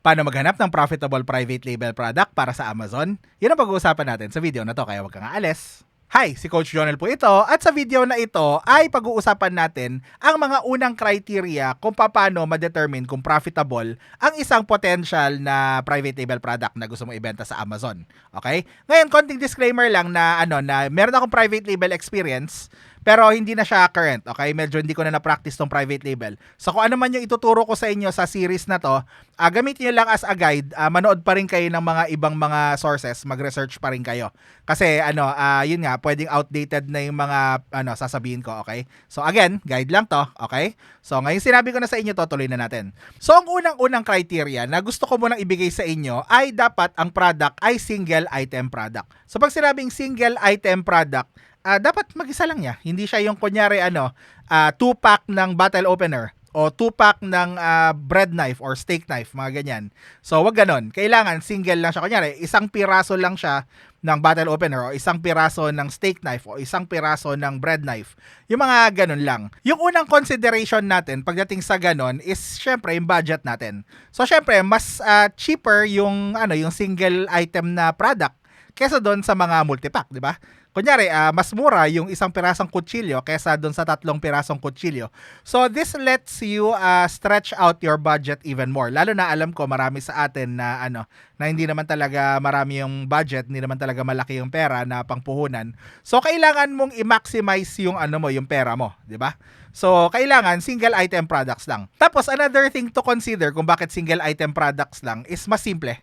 Paano maghanap ng profitable private label product para sa Amazon? Yan ang pag-uusapan natin sa video na to, kaya huwag kang aalis. Hi, si Coach Jonel po ito at sa video na ito ay pag-uusapan natin ang mga unang criteria kung paano ma-determine kung profitable ang isang potential na private label product na gusto mo ibenta sa Amazon. Okay? Ngayon, konting disclaimer lang na ano na meron akong private label experience pero hindi na siya current, okay? Medyo hindi ko na na-practice tong private label. So kung ano man yung ituturo ko sa inyo sa series na to, uh, gamitin nyo lang as a guide. Uh, manood pa rin kayo ng mga ibang mga sources, mag-research pa rin kayo. Kasi ano, uh, yun nga, pwedeng outdated na yung mga ano sasabihin ko, okay? So again, guide lang to, okay? So ngayon sinabi ko na sa inyo to, tuloy na natin. So ang unang-unang criteria na gusto ko munang ibigay sa inyo ay dapat ang product ay single item product. So pag sinabing single item product, uh, dapat mag-isa lang niya. Hindi siya yung kunyari ano, uh, two pack ng bottle opener o two pack ng uh, bread knife or steak knife, mga ganyan. So, wag ganon. Kailangan single lang siya. Kunyari, isang piraso lang siya ng bottle opener o isang piraso ng steak knife o isang piraso ng bread knife. Yung mga ganon lang. Yung unang consideration natin pagdating sa ganon is syempre yung budget natin. So syempre mas uh, cheaper yung ano yung single item na product kesa doon sa mga multipack, di ba? Kunyari, uh, mas mura yung isang pirasong kutsilyo kesa doon sa tatlong pirasong kutsilyo. So this lets you uh, stretch out your budget even more. Lalo na alam ko marami sa atin na ano, na hindi naman talaga marami yung budget, hindi naman talaga malaki yung pera na pangpuhunan. So kailangan mong i-maximize yung ano mo, yung pera mo, 'di ba? So, kailangan single item products lang. Tapos, another thing to consider kung bakit single item products lang is mas simple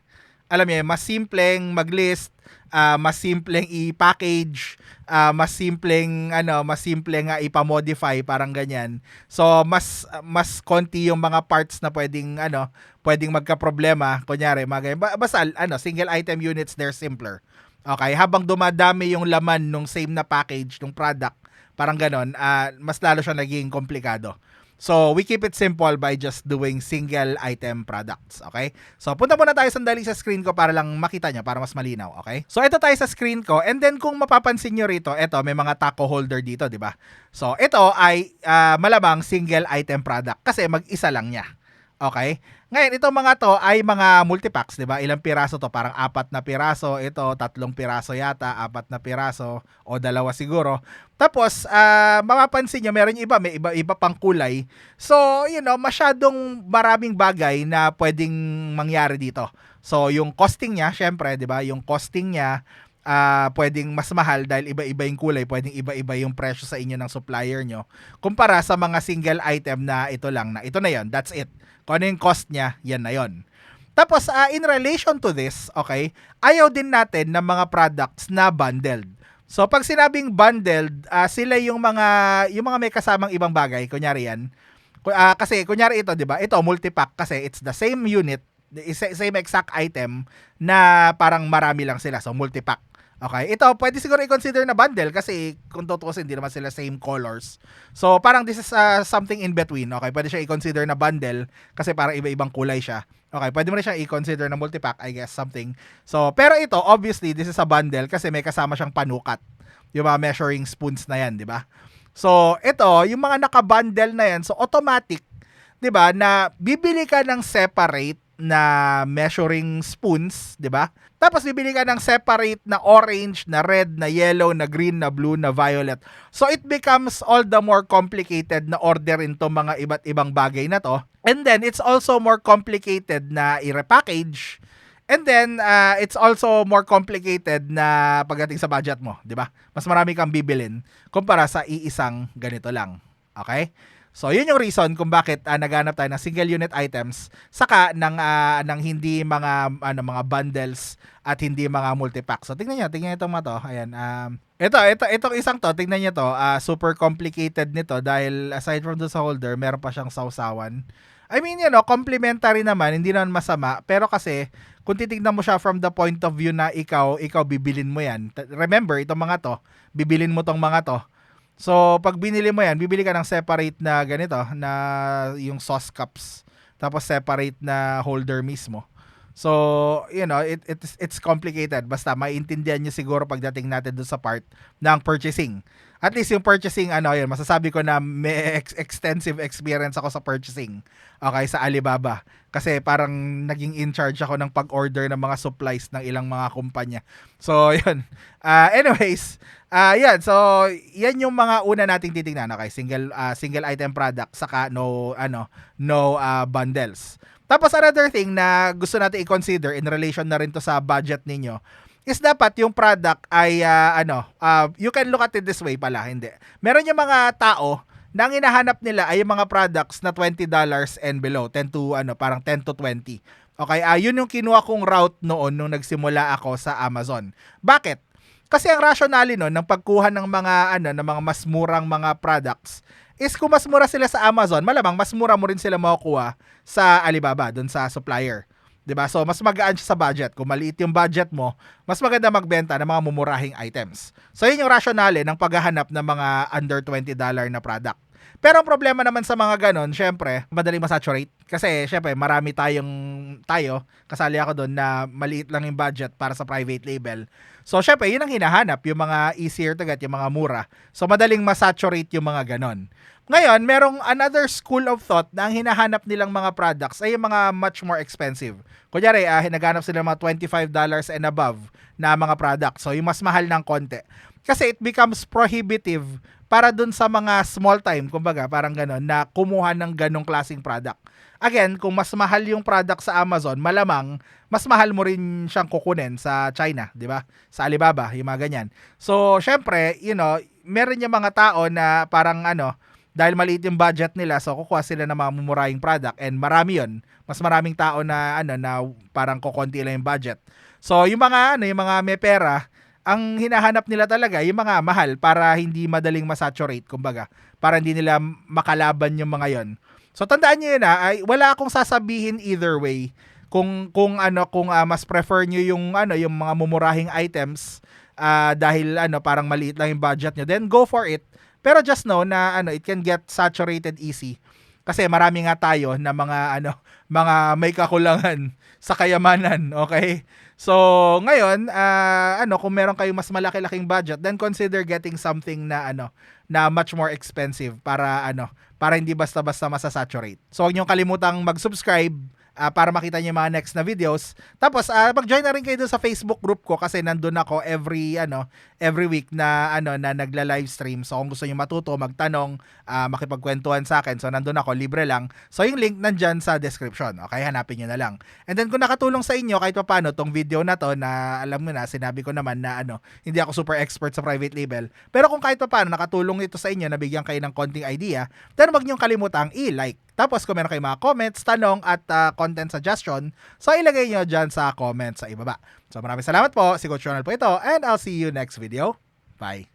alam niyo, mas simpleng mag-list, uh, mas simpleng i-package, uh, mas simpleng ano, mas simpleng uh, ipa-modify parang ganyan. So mas mas konti yung mga parts na pwedeng ano, pwedeng magka-problema. Kunyari, mga basta ano, single item units they're simpler. Okay, habang dumadami yung laman nung same na package ng product, parang ganon, uh, mas lalo siya naging komplikado. So, we keep it simple by just doing single item products, okay? So, punta muna tayo sandali sa screen ko para lang makita nyo, para mas malinaw, okay? So, ito tayo sa screen ko, and then kung mapapansin nyo rito, ito, may mga taco holder dito, di ba? So, ito ay uh, malamang single item product kasi mag-isa lang niya. Okay? Ngayon, itong mga to ay mga multipacks, 'di ba? Ilang piraso to? Parang apat na piraso, ito tatlong piraso yata, apat na piraso o dalawa siguro. Tapos, uh, mapapansin niyo meron yung iba, may iba-iba pang kulay. So, you know, masyadong maraming bagay na pwedeng mangyari dito. So, yung costing niya, syempre, 'di ba? Yung costing niya uh, pwedeng mas mahal dahil iba-iba yung kulay, pwedeng iba-iba yung presyo sa inyo ng supplier nyo kumpara sa mga single item na ito lang na ito na yon that's it kung ano yung cost niya, yan na yon. Tapos, uh, in relation to this, okay, ayaw din natin ng mga products na bundled. So, pag sinabing bundled, uh, sila yung mga, yung mga may kasamang ibang bagay, kunyari yan, uh, kasi kunyari ito, di ba? Ito, multipack kasi it's the same unit, same exact item na parang marami lang sila. So, multipack. Okay, ito pwede siguro i-consider na bundle kasi kung tutusin hindi naman sila same colors. So parang this is uh, something in between. Okay, pwede siya i-consider na bundle kasi parang iba-ibang kulay siya. Okay, pwede mo rin siya i-consider na multipack, I guess something. So pero ito obviously this is a bundle kasi may kasama siyang panukat. Yung mga measuring spoons na yan, di ba? So ito, yung mga naka-bundle na yan, so automatic, 'di ba, na bibili ka ng separate na measuring spoons, 'di ba? Tapos bibili ka ng separate na orange, na red, na yellow, na green, na blue, na violet. So it becomes all the more complicated na order into mga iba't ibang bagay na to. And then it's also more complicated na i-repackage. And then uh, it's also more complicated na pagdating sa budget mo, 'di ba? Mas marami kang bibilin kumpara sa iisang ganito lang. Okay? So, yun yung reason kung bakit uh, naghanap tayo ng single unit items saka ng uh, ng hindi mga ano mga bundles at hindi mga multi-pack. So, tingnan niyo, tingnan niyo itong mga to. Ayan, um, ito, ito, itong isang to, tingnan niyo to, uh, super complicated nito dahil aside from the holder, meron pa siyang sausawan. I mean, you know, complementary naman, hindi naman masama, pero kasi kung titingnan mo siya from the point of view na ikaw, ikaw bibilin mo yan. Remember, itong mga to, bibilin mo tong mga to So, pag binili mo yan, bibili ka ng separate na ganito, na yung sauce cups. Tapos separate na holder mismo. So, you know, it, it's, it's complicated. Basta maintindihan nyo siguro pagdating natin doon sa part ng purchasing. At least yung purchasing, ano yun, masasabi ko na may ex- extensive experience ako sa purchasing. Okay, sa Alibaba. Kasi parang naging in charge ako ng pag-order ng mga supplies ng ilang mga kumpanya. So, yun. Ah, anyways, ah yan. So, yan yung mga una nating titingnan. Okay, single ah, single item product saka no ano, no ah, bundles. Tapos another thing na gusto natin i-consider in relation na rin to sa budget ninyo is dapat yung product ay ah, ano, ah, you can look at it this way pala, hindi. Meron yung mga tao na ang hinahanap nila ay yung mga products na $20 and below, 10 to ano, parang 10 to 20. Okay, yun yung kinuha kong route noon nung nagsimula ako sa Amazon. Bakit? Kasi ang rationale no ng pagkuha ng mga ano ng mga mas murang mga products is kung mas mura sila sa Amazon, malamang mas mura mo rin sila makukuha sa Alibaba, doon sa supplier. 'Di ba? So mas magaan siya sa budget. Kung maliit yung budget mo, mas maganda magbenta ng mga mumurahing items. So yun yung rationale ng paghahanap ng mga under $20 na product. Pero ang problema naman sa mga ganon, syempre, madaling masaturate. Kasi syempre, marami tayong tayo, kasali ako doon na maliit lang yung budget para sa private label. So syempre, yun ang hinahanap, yung mga easier to get, yung mga mura. So madaling masaturate yung mga ganon. Ngayon, merong another school of thought na ang hinahanap nilang mga products ay yung mga much more expensive. Kunyari, uh, hinaganap sila mga $25 and above na mga products. So, yung mas mahal ng konti. Kasi it becomes prohibitive para dun sa mga small time, kumbaga, parang ganon, na kumuha ng ganong klaseng product. Again, kung mas mahal yung product sa Amazon, malamang mas mahal mo rin siyang kukunin sa China, di ba? Sa Alibaba, yung mga ganyan. So, syempre, you know, meron yung mga tao na parang ano, dahil maliit yung budget nila, so kukuha sila ng mga mumurahing product and marami yon Mas maraming tao na ano na parang kukonti lang yung budget. So, yung mga ano, yung mga may pera, ang hinahanap nila talaga yung mga mahal para hindi madaling masaturate, kumbaga, para hindi nila makalaban yung mga yon. So tandaan niyo yun ha, ay wala akong sasabihin either way kung kung ano kung uh, mas prefer niyo yung ano yung mga mumurahing items uh, dahil ano parang maliit lang yung budget niyo, then go for it. Pero just know na ano it can get saturated easy. Kasi marami nga tayo na mga ano mga may kakulangan sa kayamanan, okay? So, ngayon, uh, ano, kung meron kayong mas malaki-laking budget, then consider getting something na ano, na much more expensive para ano, para hindi basta-basta masasaturate. So, huwag niyo kalimutang mag-subscribe uh, para makita niyo yung mga next na videos. Tapos uh, mag-join na rin kayo dun sa Facebook group ko kasi nandun ako every ano, every week na ano na nagla-live stream. So kung gusto niyo matuto, magtanong, uh, makipagkwentuhan sa akin. So nandun ako, libre lang. So yung link nandiyan sa description. Okay, hanapin niyo na lang. And then kung nakatulong sa inyo kahit paano tong video na to na alam mo na sinabi ko naman na ano, hindi ako super expert sa private label. Pero kung kahit paano nakatulong ito sa inyo, nabigyan kayo ng konting idea, then wag niyo kalimutang i-like tapos kung meron kayong mga comments, tanong at uh, content suggestion, so ilagay nyo dyan sa comment sa ibaba. So maraming salamat po. Si Coach Ronald po ito and I'll see you next video. Bye!